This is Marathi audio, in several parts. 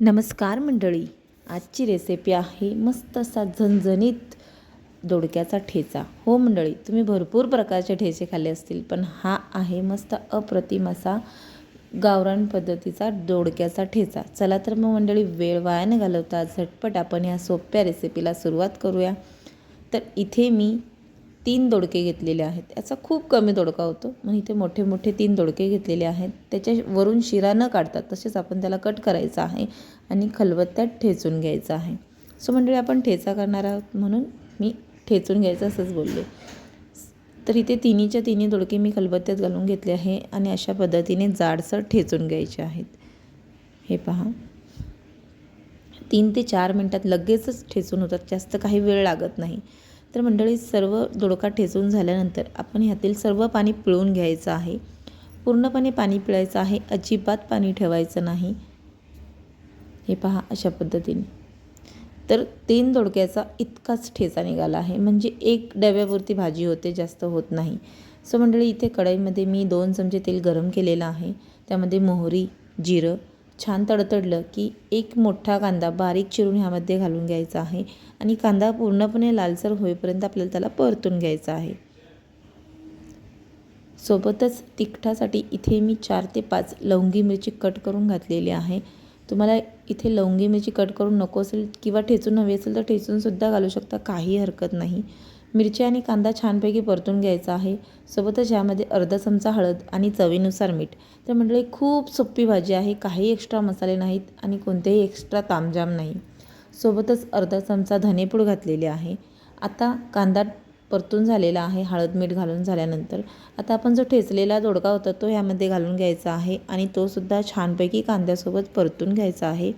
नमस्कार मंडळी. आजची रेसिपी आहे मस्त असा झणझणीत दोडक्याचा ठेचा. हो मंडळी तुम्ही भरपूर प्रकारचे ठेचे खाल्ले असतील पण हा आहे मस्त अप्रतिम असा गावरान पद्धतीचा दोडक्याचा ठेचा. चला तर मग मंडळी वेळ वाया न घालवता झटपट आपण या सोप्या रेसिपीला सुरुवात करूया. तर इथे मी तीन दोडके घेतलेले आहेत. याचा खूप कमी दोडका होतो. मग इथे मोठे मोठे तीन दोडके घेतलेले आहेत. त्याच्या वरून शिरा न काढतात तसेच आपण त्याला कट करायचं आहे आणि खलबत्त्यात ठेचून घ्यायचं आहे. सो मंडळी आपण ठेचा करणार आहोत म्हणून मी ठेचून घ्यायचं असंच बोलले. तर इथे तिन्हीच्या तिन्ही दोडके मी खलबत्त्यात घालून घेतले आहे आणि अशा पद्धतीने जाडसर ठेचून घ्यायचे आहेत. हे पहा. तीन ते चार मिनटात लगेचच ठेचून होतात. जास्त काही वेळ लागत नाही. तर मंडळी सर्व दोडका ठेचून झाल्यानंतर आपण ह्यातील सर्व पाणी पिळून घ्यायचं आहे. पूर्णपणे पाणी पिळायचं आहे. अजिबात पाणी ठेवायचं नाही. हे पहा अशा पद्धतीने. तर तीन दोडक्याचा इतकाच ठेचा निघाला आहे. म्हणजे एक डब्यापुरती भाजी होते जास्त होत नाही. सो मंडळी इथे कढईमध्ये मी दोन चमचे तेल गरम केलेलं आहे. त्यामध्ये मोहरी जिरं छान तडतडलं की एक मोठा कांदा बारीक चिरून ह्यामध्ये घालून घ्यायचा आहे आणि कांदा पूर्णपणे लालसर होईपर्यंत आपल्याला त्याला परतून घ्यायचा आहे. सोबतच तिखटासाठी इथे मी चार ते पाच लवंगी मिरची कट करून घातलेली आहे. तुम्हाला इथे लवंगी मिरची कट करून नको असेल किंवा ठेचून हवी असेल तर ठेचूनसुद्धा घालू शकता काही हरकत नाही. मिरची आणि कांदा छानपैकी परतून घ्यायचा आहे. सोबतच यामध्ये अर्धा चमचा हळद आणि चवीनुसार मीठ. तर मंडळी खूप सोपी भाजी आहे. काही एक्स्ट्रा मसाले नाहीत आणि कोणतेही एक्स्ट्रा तामजाम नाही. सोबतच अर्धा चमचा धनेपूड घातलेली आहे. आता कांदा परतून झालेला आहे. हळद मीठ घालून झाल्यानंतर आता आपण जो ठेचलेला दोडका होता तो ह्यामध्ये घालून घ्यायचा आहे आणि तोसुद्धा छानपैकी कांद्यासोबत परतून घ्यायचा आहे.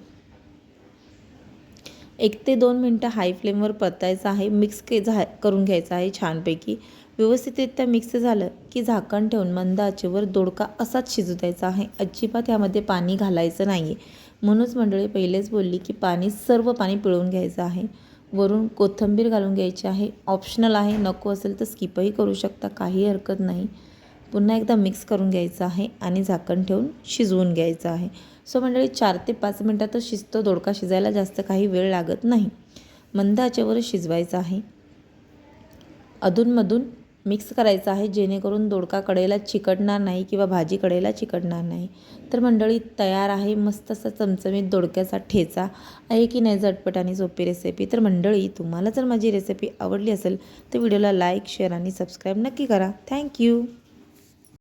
एक ते दोन मिनटं हाय फ्लेमवर परतायचं आहे. मिक्स के झा करून घ्यायचं आहे छानपैकी. व्यवस्थितरित्या मिक्स झालं की झाकण ठेवून मंद आचेवर दोडका असाच शिजू द्यायचा आहे. अजिबात यामध्ये पाणी घालायचं नाही आहे म्हणूनच मंडळी पहिलेच बोलली की पाणी सर्व पाणी पिळून घ्यायचं आहे. वरून कोथिंबीर घालून घ्यायची आहे. ऑप्शनल आहे. नको असेल तर स्किपही करू शकता. काही हरकत नाही. पुन्हा एकदा मिक्स करून घ्यायचं आहे आणि झाकण ठेवून शिजवून घ्यायचं आहे. सो मंडळी चार ते पाच मिनटातच शिजतो दोडका शिजायला जास्त काही वेळ लागत नाही. मंद आचेवर शिजवायचं आहे. अधूनमधून मिक्स करायचं आहे जेणेकरून दोडका कडेला चिकटणार नाही किंवा भाजी कडेला चिकटणार नाही. तर मंडळी तयार आहे मस्त असा चमचमीत दोडक्याचा ठेचा. आहे की नाही झटपट आणि सोपी रेसिपी तर मंडळी तुम्हाला जर माझी रेसिपी आवडली असेल तर व्हिडिओला लाईक शेअर आणि सबस्क्राईब नक्की करा. थँक्यू